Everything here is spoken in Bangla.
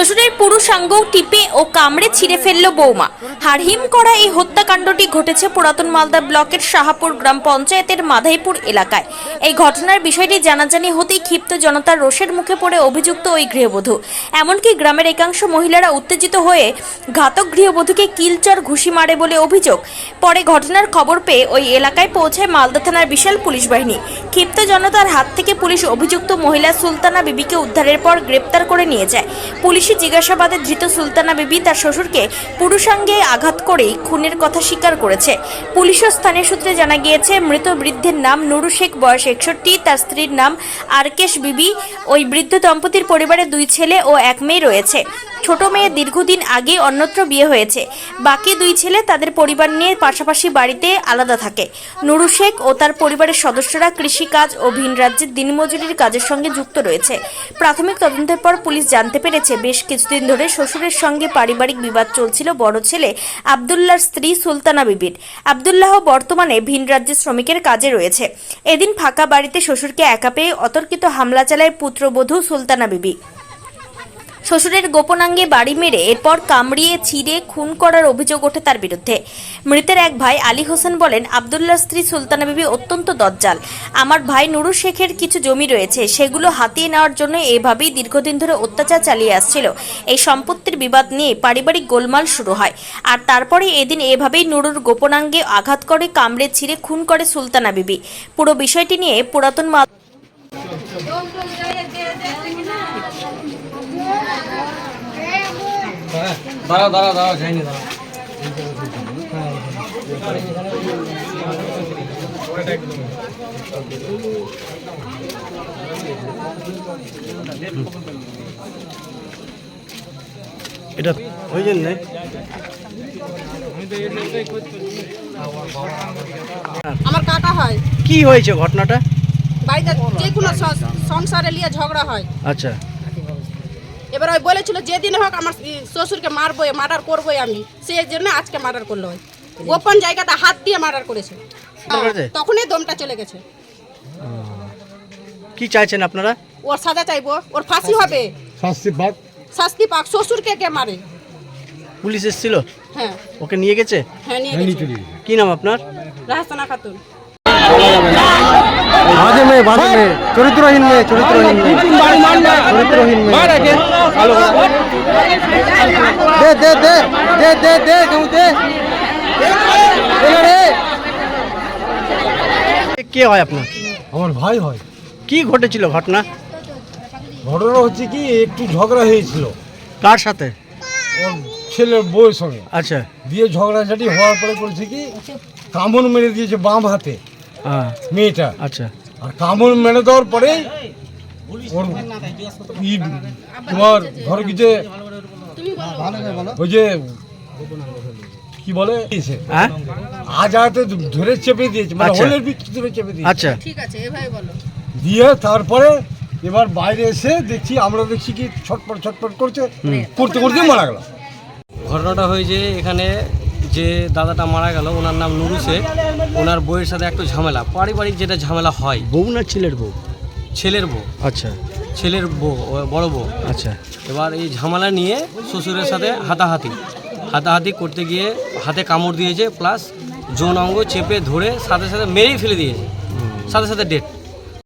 শ্বশুরের পুরুষাঙ্গ টিপে ও কামড়ে ছিঁড়ে ফেলল বৌমা। হারহিম করা এই হত্যাকাণ্ডটি ঘটেছে পুরাতন মালদা ব্লকের শাহাপুর গ্রাম পঞ্চায়েতের মাধাইপুর এলাকায়। এই ঘটনার বিষয়টি জানাজানি হতেই ক্ষিপ্ত জনতার রোষের মুখে পড়ে অভিযুক্ত ওই গৃহবধূ। এমনকি গ্রামের একাংশ মহিলারা উত্তেজিত হয়ে ঘাতক গৃহবধূকে কিলচর ঘুষি মারে বলে অভিযোগ। পরে ঘটনার খবর পেয়ে ওই এলাকায় পৌঁছায় মালদা থানার বিশাল পুলিশ বাহিনী। ক্ষিপ্ত জনতার হাত থেকে পুলিশ অভিযুক্ত মহিলা সুলতানা বিবিকে উদ্ধারের পর গ্রেপ্তার করে নিয়ে যায়। পুলিশি জিজ্ঞাসাবাদে ধৃত সুলতানা বিবি তার শ্বশুরকে পুরুষাঙ্গে আঘাত করেই খুনের কথা স্বীকার করেছে। পুলিশ ও স্থানীয় সূত্রে জানা গিয়েছে, মৃত বৃদ্ধের নাম নুরু শেখ, বয়স একষট্টি, তার স্ত্রীর নাম আরকেশ বিবি। ওই বৃদ্ধ দম্পতির পরিবারে দুই ছেলে ও এক মেয়ে রয়েছে। ছোট মেয়ে দীর্ঘদিন আগে অন্যত্র বিয়ে হয়েছে। বাকি দুই ছেলে তাদের পরিবার নিয়ে পাশাপাশি বাড়িতে আলাদা থাকে। নুরু শেখ ও তার পরিবারের সদস্যরা কৃষিকাজ ও ভিন রাজ্যের দিনমজুরির কাজের সঙ্গে যুক্ত রয়েছে। প্রাথমিক তদন্তের পর পুলিশ জানতে পেরেছে, বেশ কিছুদিন ধরে শ্বশুরের সঙ্গে পারিবারিক বিবাদ চলছিল বড় ছেলে আবদুল্লাহর স্ত্রী সুলতানা বিবির। আবদুল্লাহ বর্তমানে ভিন রাজ্যের শ্রমিকের কাজে রয়েছে। এদিন ফাঁকা বাড়িতে শ্বশুরকে একা পেয়ে অতর্কিত হামলা চালায় পুত্রবধূ সুলতানা বিবি। শ্বশুরের গোপনাঙ্গে বাড়ি মেরে এরপর কামড়িয়ে ছিঁড়ে খুন করার অভিযোগ ওঠে তার বিরুদ্ধে। মৃতের এক ভাই আলী হোসেন বলেন আবদুল্লাহ স্ত্রী সুলতানা বিবি অত্যন্ত দজ্জাল। আমার ভাই নুরু শেখের কিছু জমি রয়েছে, সেগুলো হাতিয়ে নেওয়ার জন্য এভাবেই দীর্ঘদিন ধরে অত্যাচার চালিয়ে আসছিল। এই সম্পত্তির বিবাদ নিয়ে পারিবারিক গোলমাল শুরু হয়। আর তারপরে এদিন এভাবেই নুরুর গোপনাঙ্গে আঘাত করে, কামড়ে ছিঁড়ে খুন করে সুলতানা বিবি। পুরো বিষয়টি নিয়ে পুরাতন মা দাঁড়াও দাঁড়াও দাঁড়াও যাইনি এটা ওই জন্যে? আমার কাকা হয়। কি হয়েছে ঘটনাটা? বাড়িতে যে কোনো সংসারে নিয়ে ঝগড়া হয়। আচ্ছা। ওই বলেছিল যেদিন হোক আমার শ্বশুরকে মারবো মার্ডার করবোই আমি। সেই জন্য আজকে মার্ডার করল ওই। গোপন জায়গাটা হাত দিয়ে মার্ডার করেছে। করেছে? তখনই দমটা চলে গেছে। কি চাইছেন আপনারা? ওর সাজা চাইব ওর ফাঁসি হবে। শাস্তি পাক। শাস্তি পাক শ্বশুরকে কে মারে? পুলিশ এসেছিল? হ্যাঁ। ওকে নিয়ে গেছে? হ্যাঁ নিয়ে গেছে। কি নাম আপনার? রাহসানা খাতুন। বাজে মেয়ে বাজে মেয়ে চরিত্রহীন মেয়ে চরিত্রহীন মেয়ে চরিত্রহীন মেয়ে দে দে দে দে দে দে কেউ দে। কে হয় আপনার? আমার ভাই হয়। কি ঘটেছিল ঘটনা? ঘটনা হচ্ছে কি একটু ঝগড়া হয়েছিল। কার সাথে? ওর ছেলের বউয়ের সঙ্গে। আচ্ছা। দিয়ে ঝগড়াঝাটি হওয়ার পরে করেছে কি কামড় মেরে দিয়েছে বাম হাতে। হ্যাঁ। মেয়েটা। আচ্ছা। আর কামড় মেরে দেওয়ার পরে ওর তোমার ঘর কিছু ওই যে কি বলে। হ্যাঁ? আজ হাতে ধরে চেপে দিয়েছে মানে আচ্ছা। হোলের ভিতরে ধরে চেপে দিয়েছে। আচ্ছা। ঠিক আছে এভাবে বলো। দিয়ে তারপরে এবার বাইরে এসে দেখছি আমরা দেখছি কি ছটপট ছটপট করছে। করতে করতে মারা গেল। ঘটনাটা হয়েছে এখানে যে দাদাটা মারা গেল ওনার নাম নুরু শেখ। ওনার বউয়ের সাথে একটু ঝামেলা পারিবারিক যেটা ঝামেলা হয়। বউ না ছেলের বউ? ছেলের বউ। আচ্ছা। ছেলের বউ বড় বউ। আচ্ছা। এবার এই ঝামেলা নিয়ে শ্বশুরের সাথে হাতাহাতি। হাতাহাতি করতে গিয়ে হাতে কামড় দিয়েছে প্লাস যৌন অঙ্গ চেপে ধরে সাথে সাথে মেরেই ফেলে দিয়েছে। সাথে সাথে ডেট